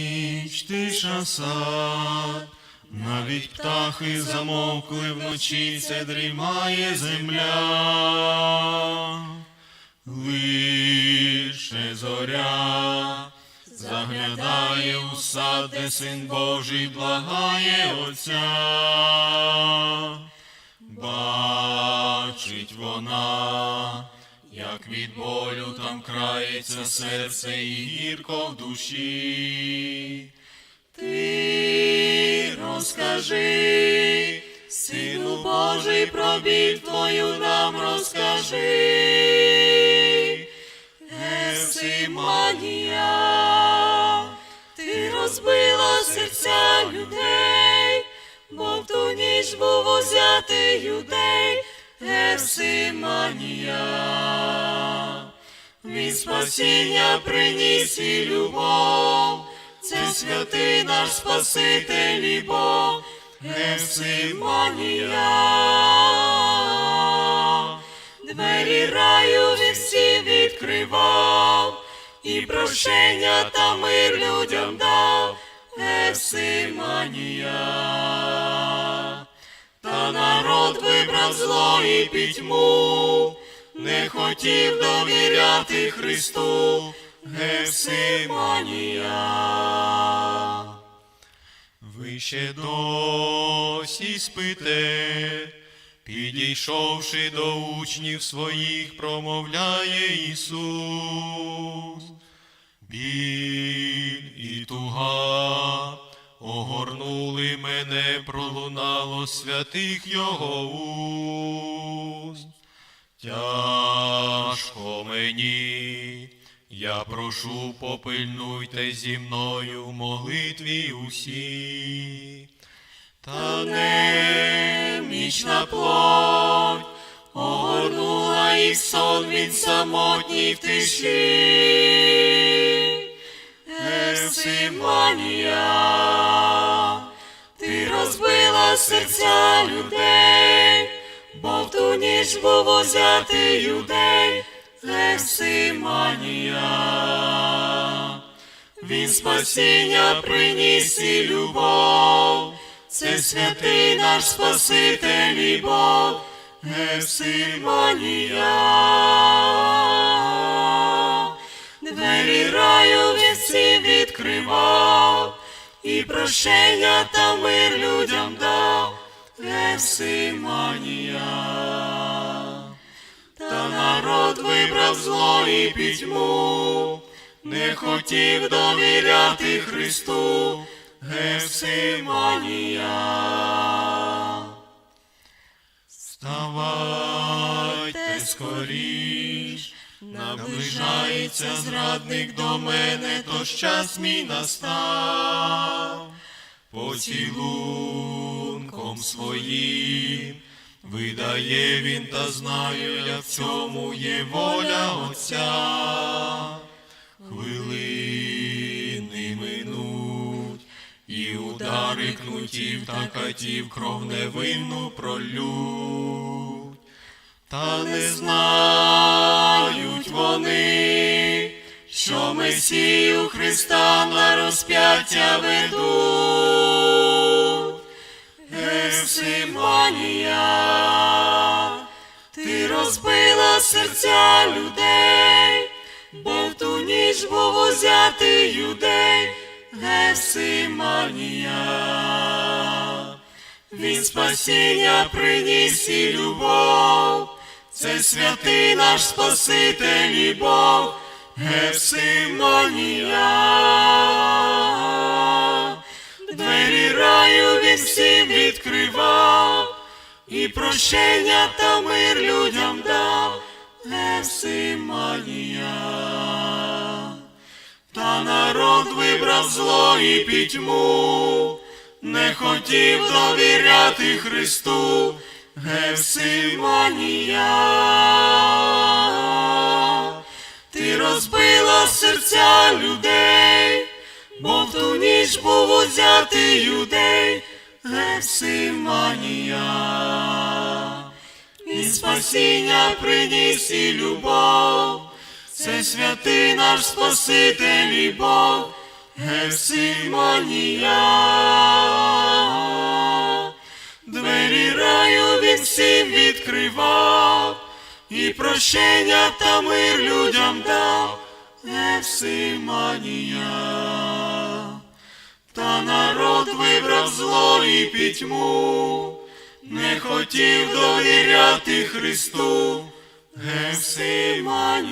Ніч тиша сад, навіть птахи замовкли вночі, це дрімає земля. Лише зоря заглядає у сад, де син Божий благає Отця. Бачить вона, як від болю там крається серце і гірко в душі. Ти розкажи, Сину Божий, про біль твою нам розкажи. Гефсиманія, ти розбила серця людей, бо в ту ніч був узятий юдей, Гефсиманія. Він спасіння приніс і любов, це святий наш Спаситель і Бог, Гефсиманія. Двері раю він всі відкривав, і прощення та мир людям дав, Гефсиманія. Народ вибрав зло і пітьму, не хотів довіряти Христу, Гефсиманія. Ви ще досі спите, підійшовши до учнів своїх, промовляє Ісус. Святих Його уст. Тяжко мені, я прошу, попильнуйте зі мною в молитві усі. Та немічна плоть огорнула їх сон він самотній в тиші. Гефсиманія, ти серця людей, бо в ту ніч був узятий юдей, Гефсиманія. Він спасіння приніс і любов, це святий наш Спаситель і Бог, Гефсиманія. Двері раю він всі відкривав, і прощення та мир людям дав, Гефсиманія. Та народ вибрав зло і пітьму, не хотів довіряти Христу, Гефсиманія. Вставайте скоріш, наближається зрадник до мене, то час мій настав, поцілунком своїм видає він, та знаю, я в цьому є воля Отця. Хвилини минуть, і удари кнутів та катів кров невинну пролють. Та не знають вони, що Месію Христа на розп'яття ведуть. Гефсиманія, ти розбила серця людей, бо в ту ніч був узятий юдей, Гефсиманія. Він спасіння приніс і любов, це святий наш Спаситель і Бог, Гефсиманія. Двері раю він всім відкривав, і прощення та мир людям дав, Гефсиманія. Та народ вибрав зло і пітьму, не хотів довіряти Христу, Гефсиманія. Розбила серця людей, бо в ту ніч був узятий юдей, Гефсиманія. І спасіння приніс і любов, це святий наш Спаситель і Бог, Гефсиманія. Двері раю він всім відкривав, і прощення та мир людям дав. Евсиманія. Та народ вибрав зло і пітьму, не хотів довіряти Христу. Гефсиманія.